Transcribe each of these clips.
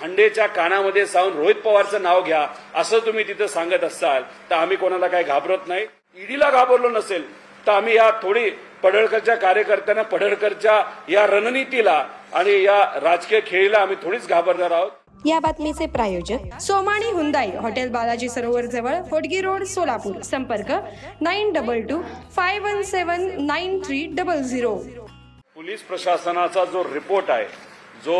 हंडेच्या कानामध्ये जाऊन रोहित पवारचं नाव घ्या असं तुम्ही तिथं सांगत असाल तर आम्ही कोणाला काही घाबरत नाही. ईडीला घाबरलो नसेल तर आम्ही या थोडी पडळकरच्या कार्यकर्त्यांना पडळकरच्या या रणनीतीला आणि या राजकीय खेळीला आम्ही थोडीच घाबरणार आहोत. या बातमीचे प्रायोजक सोमाणी हुंदाई हॉटेल बालाजी सरोवर जवळ होडगी रोड सोलापूर. संपर्क nine double two five one seven nine three double zero police प्रशासनाचा जो रिपोर्ट आहे जो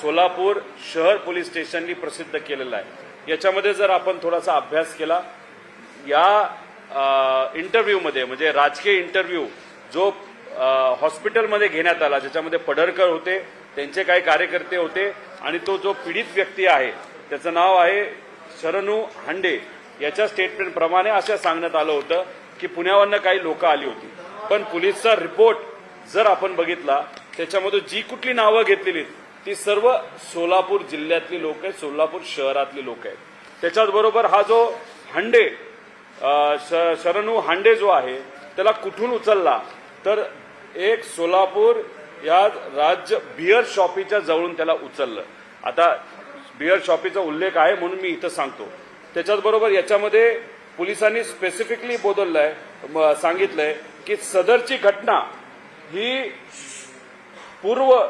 सोलापूर शहर पोलीस स्टेशननी प्रसिद्ध केलेला आहे. याच्यामध्ये जर आपण थोडासा अभ्यास केला या इंटरव्ह्यूमध्ये म्हणजे राजकीय इंटरव्ह्यू जो हॉस्पिटलमध्ये घेण्यात आला ज्याच्यामध्ये पडरकर होते त्यांचे काही कार्यकर्ते होते आणि तो जो पीडित व्यक्ती आहे त्याचं नाव आहे शरणू हांडे. याच्या स्टेटमेंटप्रमाणे असं सांगण्यात आलं होतं की पुण्यावरनं काही लोक आली होती. पण पोलीसचा रिपोर्ट जर आपण बघितला त्याच्यामध्ये जी कुठली नावं घेतलेली ती सर्व सोलापूर जिल्ह्यातली लोक आहेत सोलापूर शहरातली लोक आहेत. त्याच्याच बरोबर हा जो हांडे श- शरणू हांडे जो आहे त्याला कुठून उचलला? तर एक सोलापूर या राज्य बिअर शॉपीच्या जवळून त्याला उचललं. आता बिअर शॉपीचा उल्लेख आहे म्हणून मी इथं सांगतो. त्याच्याच बरोबर याच्यामध्ये पोलिसांनी स्पेसिफिकली बोललंय म- सांगितलंय की सदरची घटना ही पूर्व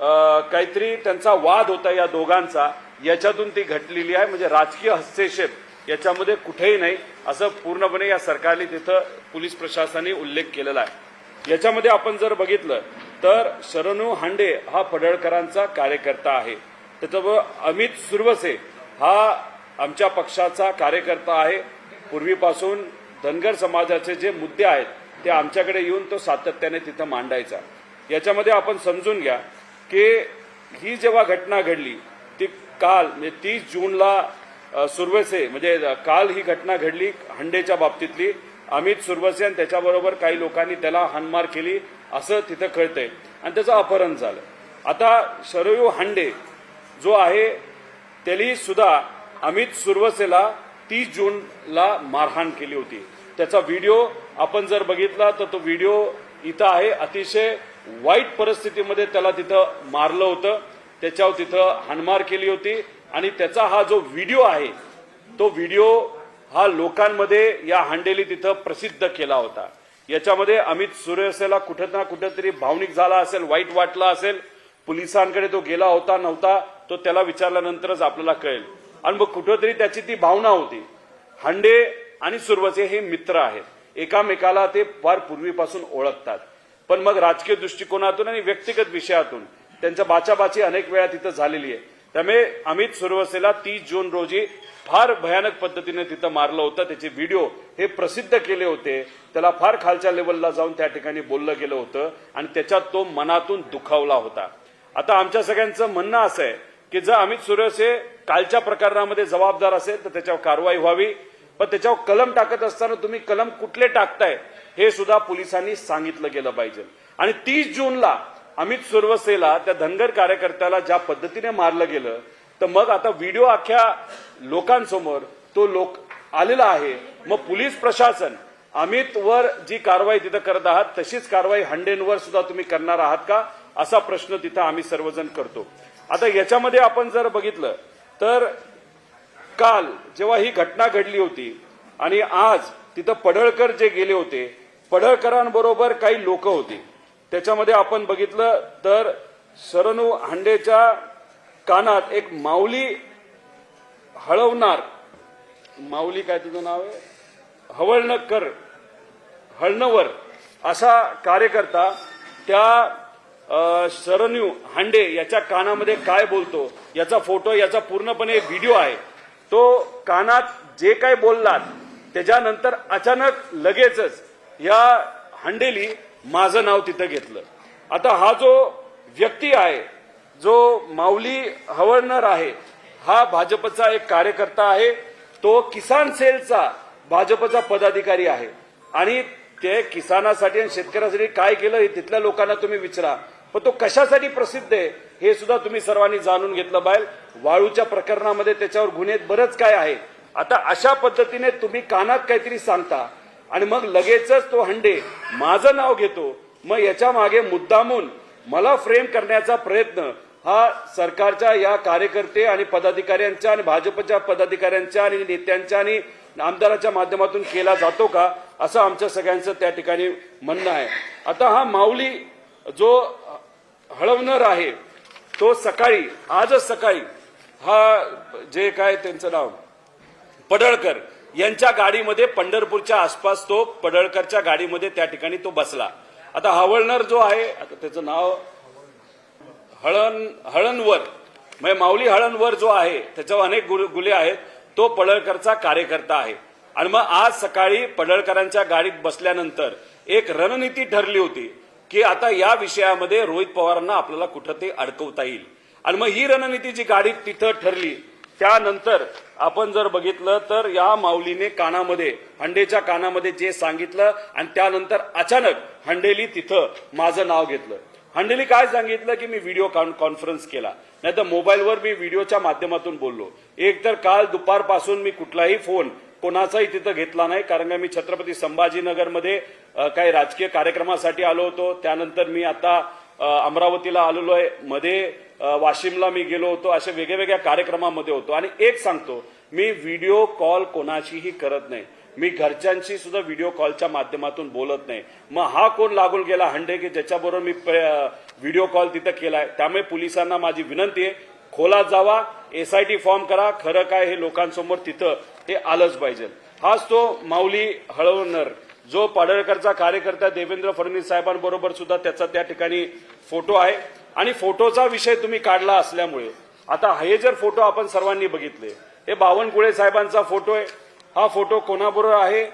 काहीतरी त्यांचा वाद होता या दोघांचा. याच्यातून ती घटलेली आहे. म्हणजे राजकीय हस्तक्षेप याच्यामध्ये कुठेही नाही. असं पूर्णपणे या सरकारने तिथं पोलीस प्रशासनाने उल्लेख केलेला आहे. याच्यामध्ये आपण जर बघितलं तर शरणू हांडे हा पडळकरांचा कार्यकर्ता आहे. त्याच्याबरोबर अमित सुरवसे हा आमच्या पक्षाचा कार्यकर्ता आहे. पूर्वीपासून धनगर समाजाचे जे मुद्दे आहेत ते आमच्याकडे येऊन तो सातत्याने तिथं मांडायचा. याच्यामध्ये आपण समजून घ्या की ही जेव्हा घटना घडली ती काल म्हणजे तीस जूनला सुरवसे म्हणजे काल ही घटना घडली हंडेच्या बाबतीतली. अमित सुरवसे आणि त्याच्याबरोबर काही लोकांनी त्याला हानमार केली असं तिथं कळतंय. आणि त्याचं अपहरण झालं. आता शरयू हांडे जो आहे त्यांनी सुद्धा अमित सुरवसेला तीस जूनला मारहाण केली होती. त्याचा व्हिडिओ आपण जर बघितला तर तो व्हिडिओ इथं आहे. अतिशय वाईट परिस्थितीमध्ये त्याला तिथं मारलं होतं. त्याच्यावर तिथं हाणमार केली होती. आणि त्याचा हा जो व्हिडिओ आहे तो व्हिडिओ हा लोकांमध्ये या हांडेली तिथं प्रसिद्ध केला होता. याच्यामध्ये अमित सुरेसेला कुठं ना कुठंतरी भावनिक झाला असेल वाईट वाटला असेल पोलिसांकडे तो गेला होता नव्हता तो त्याला विचारल्यानंतरच आपल्याला कळेल. आणि मग कुठंतरी त्याची ती भावना होती. हांडे आणि सुरवसे हे मित्र आहेत. एकामेकाला ते फार पूर्वीपासून ओळखतात. पण मग राजकीय दृष्टिकोनातून आणि व्यक्तिगत विषयातून त्यांच्या बाचाबाची अनेक वेळा तिथं झालेली आहे. त्यामुळे अमित सुरवसेला तीस जून रोजी फार भयानक पद्धतीने तिथं मारलं होतं. त्याचे व्हिडिओ हे प्रसिद्ध केले होते. त्याला फार खालच्या लेवलला जाऊन त्या ठिकाणी बोललं गेलं होतं आणि त्याच्यात तो मनातून दुखावला होता. आता आमच्या सगळ्यांचं म्हणणं असं आहे की जर अमित सुरवसे कालच्या प्रकरणामध्ये जबाबदार असेल तर त्याच्यावर कारवाई व्हावी. पण त्याच्यावर कलम टाकत असताना तुम्ही कलम कुठले टाकताय? हे सुद्धा पोलिसांनी सांगितलं गेलं पाहिजे. आणि तीस जूनला अमित सुरवसेला त्या धनगर कार्यकर्त्याला ज्या पद्धतीने मारलं गेलं तर मग आता व्हिडिओ अख्ख्या लोकांसमोर तो लोक आलेला आहे. मग पोलीस प्रशासन अमित वर जी कारवाई तिथं करत आहात तशीच कारवाई हंडेंवर सुद्धा तुम्ही करणार आहात का? असा प्रश्न तिथं आम्ही सर्वजण करतो. आता याच्यामध्ये आपण जर बघितलं तर काल जेव्हा ही घटना घडली होती आणि आज तिथं पडळकर जे गेले होते पडळकरांबरोबर काही लोक होती. त्याच्यामध्ये आपण बघितलं तर सरनू हांडेच्या कानात एक माऊली हळवणार. माऊली काय तुझं नाव आहे? हवळणकर हळणवर असा कार्यकर्ता त्या सरन्यू हांडे याच्या कानामध्ये काय बोलतो याचा फोटो याचा पूर्णपणे व्हिडिओ आहे. तो कानात जे काय बोललात त्याच्यानंतर अचानक लगेचच या हांडेली माझं नाव तिथं घेतलं. आता हा जो व्यक्ती आहे जो माऊली हवळणार आहे हा भाजपचा एक कार्यकर्ता आहे तो किसान सेलचा भाजपचा पदाधिकारी आहे. आणि ते किसानासाठी आणि शेतकऱ्यासाठी काय केलं हे तिथल्या लोकांना तुम्ही विचारा. पण तो कशासाठी प्रसिद्ध आहे हे सुद्धा तुम्ही सर्वांनी जाणून घेतलं बाहेर वाळूच्या प्रकरणामध्ये त्याच्यावर गुन्हे बरंच काय आहे. आता अशा पद्धतीने तुम्ही कानात काहीतरी सांगता आणि मग लगेचच तो हंडे. माझं नाव घेतो. मग याच्या मागे मुद्दामून मला फ्रेम करण्याचा प्रयत्न. हा सरकारच्या या कार्यकर्ते आणि पदाधिकाऱ्यांच्या आणि भाजपच्या पदाधिकाऱ्यांच्या आणि नेत्यांच्या आणि आमदाराच्या माध्यमातून केला जातो का? असं आमच्या सगळ्यांचं त्या ठिकाणी म्हणणं आहे. आता हा माऊली जो हळवणार आहे तो सकाळी आजच सकाळी हा जे काय त्यांचं नाव? पडळकर. यांच्या गाडीमध्ये पंढरपूरच्या आसपास तो पडळकरच्या गाडीमध्ये त्या ठिकाणी तो बसला. आता हवळणर जो आहे आता त्याचं नाव हळण हळणवर म्हणजे माऊली हळणवर जो आहे त्याच्यावर अनेक गुले आहेत तो पडळकरचा कार्यकर्ता आहे. आणि मग आज सकाळी पडळकरांच्या गाडीत बसल्यानंतर एक रणनीती ठरली होती की आता या विषयामध्ये रोहित पवारांना आपल्याला कुठं ते अडकवता येईल. आणि मग ही रणनीती जी गाडीत तिथं ठरली त्यानंतर आपण जर बघितलं तर या माऊलीने कानामध्ये हंडेच्या कानामध्ये जे सांगितलं आणि त्यानंतर अचानक हंडेली तिथं माझं नाव घेतलं. हंडेली काय सांगितलं की मी व्हिडिओ कॉन्फरन्स केला. नाही तर मोबाईलवर मी व्हिडिओच्या माध्यमातून बोललो. एक तर काल दुपारपासून मी कुठलाही फोन कोणाचाही तिथं घेतला नाही कारण का मी छत्रपती संभाजीनगरमध्ये काही राजकीय कार्यक्रमासाठी आलो होतो. त्यानंतर मी आता अमरावतीला आलेलो आहे. मध्ये वाशिमला मी गेलो होतो अशा वेगळ्या वेगळ्या कार्यक्रमामध्ये होतो. आणि एक सांगतो मी व्हिडिओ कॉल कोणाशीही करत नाही. मी घरच्यांशी सुद्धा व्हिडिओ कॉलच्या माध्यमातून बोलत नाही. मग हा कोण लागून गेला हंडे की ज्याच्याबरोबर मी व्हिडिओ कॉल तिथं केलाय? त्यामुळे पोलिसांना माझी विनंती आहे खोलात जावा एसआयटी फॉर्म करा खरं काय हे लोकांसमोर तिथं हे आलंच पाहिजे. हाच तो माऊली हळवणर जो पाडळकरचा कार्यकर्ता देवेंद्र फडणवीस साहेबांबरोबर सुद्धा त्याचा त्या ठिकाणी फोटो आहे. आणि फोटोचा विषय तुम्ही काढला असल्यामुळे. आता हे जर फोटो आपण सर्वांनी बघितले हे बावनकुळे साहेबांचा फोटो आहे. हा फोटो कोणाबरोबर आहे?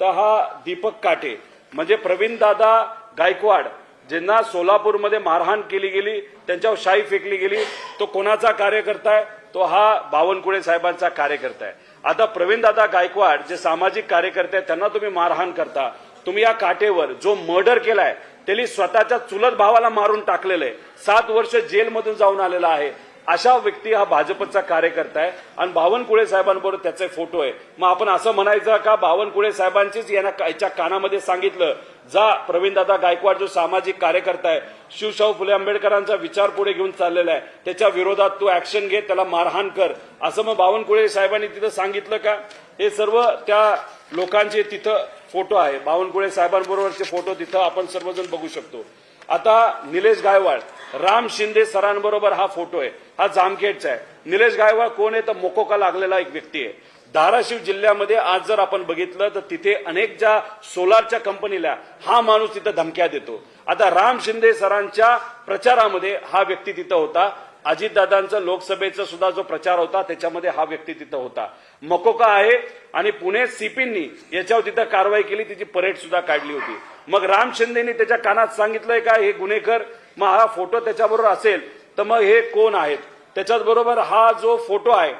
तर हा दीपक काटे. म्हणजे प्रवीणदादा गायकवाड ज्यांना सोलापूरमध्ये मारहाण केली गेली त्यांच्यावर शाई फेकली गेली तो कोणाचा कार्यकर्ता आहे? तो हा बावनकुळे साहेबांचा कार्यकर्ता आहे. आता प्रवीणदादा गायकवाड जे सामाजिक कार्यकर्ते आहेत त्यांना तुम्ही मारहाण करता. तुम्ही या काटेवर जो मर्डर केलाय त्यांनी स्वतःच्या चुलत भावाला मारून टाकलेलं आहे सात वर्ष जेलमधून जाऊन आलेला आहे. अशा व्यक्ती हा भाजपचा कार्यकर्ता आहे. आणि बावनकुळे साहेबांबरोबर त्याचे फोटो आहे. मग आपण असं म्हणायचं का बावनकुळे साहेबांचीच यांना याच्या कानामध्ये सांगितलं? जा प्रवीणदादा गायकवाड जो सामाजिक कार्यकर्ता आहे शिवशाहू फुले आंबेडकरांचा विचार पुढे घेऊन चाललेला आहे. त्याच्या विरोधात तू ऍक्शन घे त्याला मारहाण कर. असं मग बावनकुळे साहेबांनी तिथं सांगितलं का? हे सर्व त्या लोकांचे तिथं फोटो आहे. बावनकुळे साहेबांबरोबरचे फोटो तिथं आपण सर्वजण बघू शकतो. आता निलेश गायवाड राम शिंदे सरांबरोबर हा फोटो आहे. हा जामखेडचा आहे. निलेश गायवाड कोण आहे? तर मोकोका लागलेला एक व्यक्ती आहे. धाराशिव जिल्ह्यामध्ये आज जर आपण बघितलं तर तिथे अनेक ज्या सोलारच्या कंपनीला हा माणूस तिथं धमक्या देतो. आता राम शिंदे सरांच्या प्रचारामध्ये हा व्यक्ती तिथं होता. अजितदादांचा लोकसभेचा सुद्धा जो प्रचार होता त्याच्यामध्ये हा व्यक्ती तिथं होता. मकोका आहे. आणि पुणे सीपींनी याच्यावर तिथं कारवाई केली तिची परेड सुद्धा काढली होती. मग राम शिंदेनी त्याच्या कानात सांगितलंय का हे गुन्हेकर मग हा फोटो त्याच्याबरोबर असेल तर मग हे कोण आहेत? त्याच्याच बरोबर हा जो फोटो आहे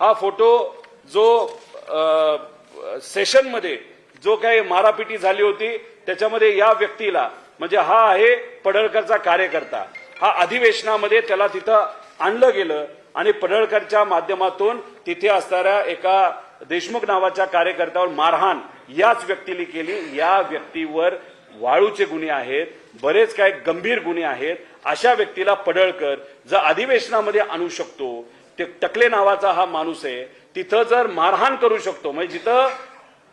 हा फोटो जो सेशनमध्ये जो काही मारापिटी झाली होती त्याच्यामध्ये या व्यक्तीला म्हणजे हा आहे पडळकरचा कार्यकर्ता. हा अधिवेशनामध्ये त्याला तिथं आणलं गेलं आणि पडळकरच्या माध्यमातून तिथे असणाऱ्या एका देशमुख नावाच्या कार्यकर्त्यावर मारहाण याच व्यक्तीने केली. या व्यक्तीवर वाळूचे गुन्हे आहेत बरेच काही गंभीर गुन्हे आहेत. अशा व्यक्तीला पडळकर जर अधिवेशनामध्ये आणू शकतो ते टकले नावाचा हा माणूस आहे तिथं जर मारहाण करू शकतो म्हणजे जिथं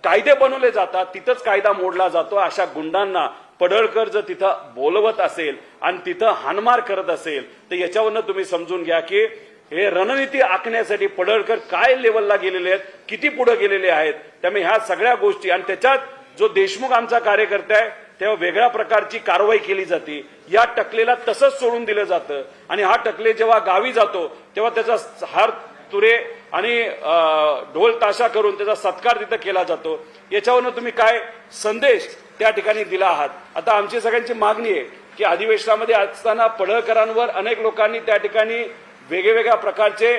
कायदे बनवले जातात तिथंच कायदा मोडला जातो अशा गुंडांना पडळकर जर तिथं बोलवत असेल आणि तिथं हानमार करत असेल तर याच्यावरनं तुम्ही समजून घ्या की हे रणनीती आखण्यासाठी पडळकर काय लेवलला गेलेले आहेत किती पुढे गेलेले आहेत त्यामुळे ह्या सगळ्या गोष्टी आणि त्याच्यात जो देशमुख आमचा कार्यकर्ता आहे तेव्हा वेगळ्या प्रकारची कारवाई केली जाते. या टकलेला तसंच सोडून दिलं जातं. आणि हा टकले जेव्हा गावी जातो तेव्हा त्याचा हार तुरे आणि ढोल ताशा करून त्याचा सत्कार तिथं केला जातो. याच्यावरनं तुम्ही काय संदेश त्या ठिकाणी दिला आहात? आता आमची सगळ्यांची मागणी आहे की अधिवेशनामध्ये असताना पडळकरांवर अनेक लोकांनी त्या ठिकाणी वेगवेगळ्या प्रकारचे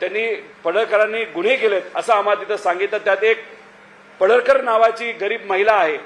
त्यांनी पडळकरांनी गुन्हे केलेत असं आम्हाला तिथं सांगितलं. त्यात एक पडळकर नावाची गरीब महिला आहे.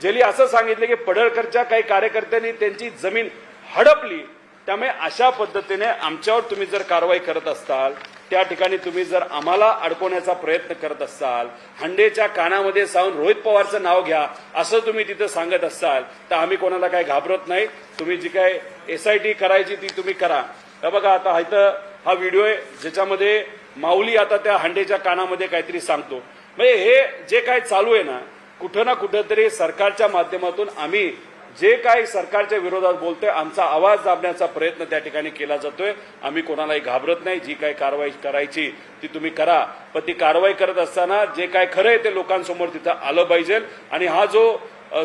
ज्यांनी असं सांगितलं की पडळकरच्या काही कार्यकर्त्यांनी त्यांची जमीन हडपली. त्यामुळे अशा पद्धतीने आमच्यावर तुम्ही जर कारवाई करत असताल त्या ठिकाणी तुम्ही जर आम्हाला अडकवण्याचा प्रयत्न करत असाल हंडेच्या कानामध्ये जाऊन रोहित पवारचं नाव घ्या असं तुम्ही तिथं सांगत असाल तर आम्ही कोणाला काही घाबरत नाही. तुम्ही जी काय एस आय टी करायची ती तुम्ही करा. बघा आता इथं हा व्हिडिओ आहे ज्याच्यामध्ये माऊली आता त्या हंडेच्या कानामध्ये काहीतरी सांगतो. म्हणजे हे जे काय चालू आहे ना कुठं ना कुठंतरी सरकारच्या माध्यमातून आम्ही जे काही सरकारच्या विरोधात बोलतोय आमचा आवाज दाबण्याचा प्रयत्न त्या ठिकाणी केला जातोय. आम्ही कोणालाही घाबरत नाही. जी काही कारवाई करायची ती तुम्ही करा. पण ती कारवाई करत असताना जे काय खरं आहे ते लोकांसमोर तिथं आलं पाहिजे. आणि हा जो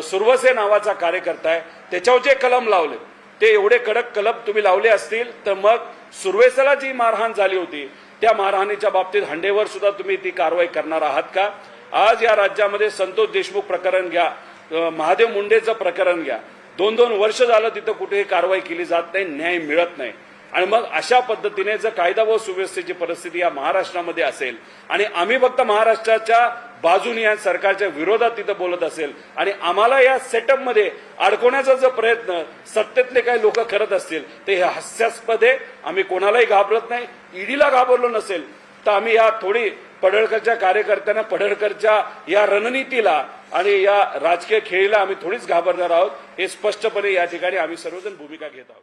सुरवसे नावाचा कार्यकर्ता आहे त्याच्यावर जे कलम लावले ते एवढे कडक कलम तुम्ही लावले असतील तर मग सुरवेसाला जी मारहाण झाली होती त्या मारहाणीच्या बाबतीत हंडेवर सुद्धा तुम्ही ती कारवाई करणार आहात का? आज या राज्यामध्ये संतोष देशमुख प्रकरण घ्या. महादेव मुंडेचं प्रकरण घ्या. दोन दोन वर्ष झालं तिथं कुठेही कारवाई केली जात नाही न्याय मिळत नाही. आणि मग अशा पद्धतीने जर कायदा व सुव्यवस्थेची परिस्थिती या महाराष्ट्रामध्ये असेल आणि आम्ही फक्त महाराष्ट्राच्या बाजूने या सरकारच्या विरोधात तिथं बोलत असेल आणि आम्हाला या सेटअपमध्ये अडकवण्याचा जर प्रयत्न सत्तेतले काही लोक करत असतील तर हे हास्यास्पद आहे. आम्ही कोणालाही घाबरत नाही. ईडीला घाबरलो नसेल तर आम्ही या थोडी पडळकरच्या कार्यकर्त्यांना पडळकरच्या या रणनीतीला आणि या राजकीय खेळीला आम्ही थोडीच घाबरणार आहोत हे स्पष्टपणे या ठिकाणी आम्ही सर्वजण भूमिका घेत आहोत.